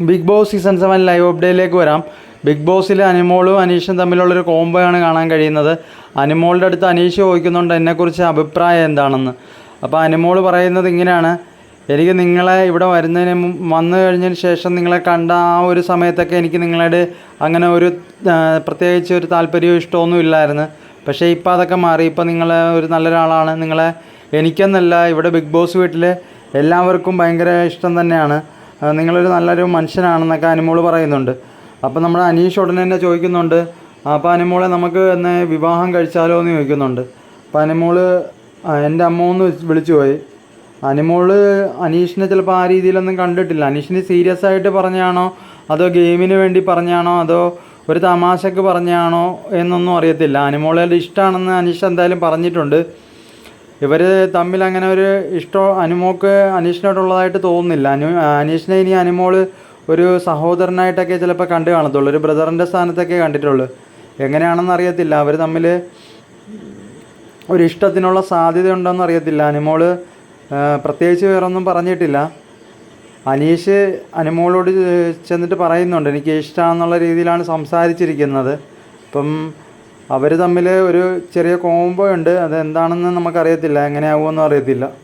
Bigg Boss season seven live അപ്ഡേറ്റിലേക്ക് വരാം. Big ബോസിൽ അനിമോളും അനീഷും തമ്മിലുള്ളൊരു കോംബോയാണ് കാണാൻ കഴിയുന്നത്. അനിമോളുടെ അടുത്ത് അനീഷ് ചോദിക്കുന്നുണ്ട് എന്നെക്കുറിച്ച് അഭിപ്രായം എന്താണെന്ന്? അപ്പോൾ അനിമോൾ പറയുന്നത് ഇങ്ങനെയാണ്. എനിക്ക് നിങ്ങളെ ഇവിടെ വരുന്നതിന് വന്നു കഴിഞ്ഞതിന് ശേഷം നിങ്ങളെ കണ്ട ആ ഒരു സമയത്തൊക്കെ എനിക്ക് നിങ്ങളുടെ അങ്ങനെ ഒരു പ്രത്യേകിച്ച് ഒരു താല്പര്യവും ഇഷ്ടമൊന്നും ഇല്ലായിരുന്നു. പക്ഷേ ഇപ്പോൾ അതൊക്കെ മാറി. ഇപ്പോൾ നിങ്ങൾ ഒരു നല്ലൊരാളാണ്. നിങ്ങളെ എനിക്കെന്നല്ല ഇവിടെ ബിഗ് ബോസ് വീട്ടിൽ എല്ലാവർക്കും ഭയങ്കര ഇഷ്ടം തന്നെയാണ്. നിങ്ങളൊരു നല്ലൊരു മനുഷ്യനാണെന്നൊക്കെ അനുമോൾ പറയുന്നുണ്ട്. അപ്പോൾ നമ്മുടെ അനീഷ് ഉടനെ തന്നെ ചോദിക്കുന്നുണ്ട് അപ്പോൾ അനുമോളെ നമുക്ക് എന്നെ വിവാഹം കഴിച്ചാലോ എന്ന് ചോദിക്കുന്നുണ്ട്. അപ്പോൾ അനുമോൾ എന്റെ അമ്മ ഒന്ന് വിളിച്ചു പോയി. അനുമോൾ അനീഷിനെ ചിലപ്പോൾ ആ രീതിയിലൊന്നും കണ്ടിട്ടില്ല. അനീഷിന് സീരിയസ് ആയിട്ട് പറഞ്ഞാണോ അതോ ഗെയിമിന് വേണ്ടി പറഞ്ഞാണോ അതോ ഒരു തമാശക്ക് പറഞ്ഞാണോ എന്നൊന്നും അറിയത്തില്ല. അനുമോളെ ഇഷ്ടമാണെന്ന് അനീഷ് എന്തായാലും പറഞ്ഞിട്ടുണ്ട്. ഇവർ തമ്മിൽ അങ്ങനെ ഒരു ഇഷ്ടം അനുമോക്ക് അനീഷിനോടുള്ളതായിട്ട് തോന്നുന്നില്ല. അനു അനീഷിനെ ഇനി അനുമോൾ ഒരു സഹോദരനായിട്ടൊക്കെ ചിലപ്പോൾ കണ്ടു കാണത്തുള്ളൂ. ഒരു ബ്രദറിന്റെ സ്ഥാനത്തൊക്കെ കണ്ടിട്ടുള്ളൂ. എങ്ങനെയാണെന്ന് അറിയത്തില്ല. അവർ തമ്മിൽ ഒരു ഇഷ്ടത്തിനുള്ള സാധ്യത ഉണ്ടോയെന്ന് അറിയത്തില്ല. അനുമോൾ പ്രത്യേകിച്ച് വേറൊന്നും പറഞ്ഞിട്ടില്ല. അനീഷ് അനുമോളോട് ചെന്നിട്ട് പറയുന്നുണ്ട് എനിക്ക് ഇഷ്ടമാണെന്നുള്ള രീതിയിലാണ് സംസാരിച്ചിരിക്കുന്നത്. അപ്പം അവർ തമ്മിൽ ഒരു ചെറിയ കോംബോ ഉണ്ട്. അതെന്താണെന്ന് നമുക്കറിയത്തില്ല. എങ്ങനെയാവുമെന്നും അറിയത്തില്ല.